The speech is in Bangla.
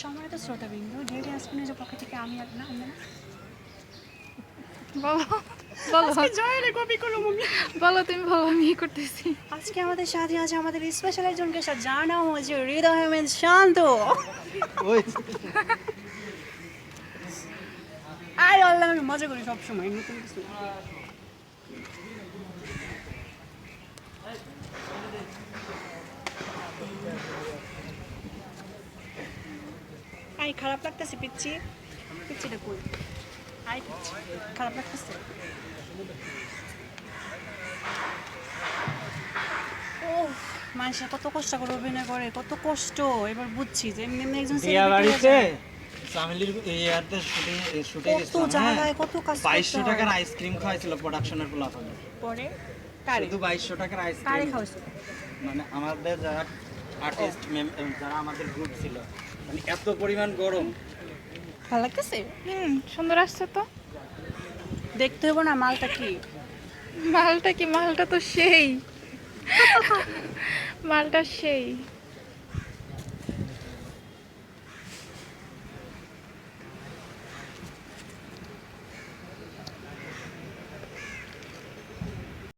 সম্মানিত শ্রোতাবৃন্দ ডেডি আজমিনের পক্ষ থেকে আমি না আমরা না। বলো। তুমি বলো আমি করতেছি। আজকে আমাদের সাথে আছে আমাদের স্পেশাল একজন গেস্ট যার নাম হচ্ছে হৃদয় আহমেদ শান্ত। ওই। আরে আল্লাহ আমি মজা করি সবসময় নতুন কিছু। আই খারাপ লাগতেছে পিচ্ছি? পিচ্ছিটা কই? আই পিচ্ছি খারাপ লাগতেছে? ও মানুষের কত কষ্ট করে অভিনয় করে কত কষ্ট। এবার বুঝছি যে এমনি এমনি একজন কত জায়গায় হ্যাঁ। কত কাজ করতে বাইশশো টাকার আইসক্রিম খাওয়াইছিল প্রোডাকশনের পোলাপানে পরে? কারে? শুধু বাইশশো টাকার কারে আইসক্রিম। মানে আমাদের যারা আর্টিস্ট যারা আমাদের গ্রুপ ছিল মানে এত পরিমাণ গরম। ভালো লাগতেছে? হুম সুন্দর আসছে তো। দেখতে হবে না মালটা কি? মালটা কি? মালটা তো সেই। মালটা সেই।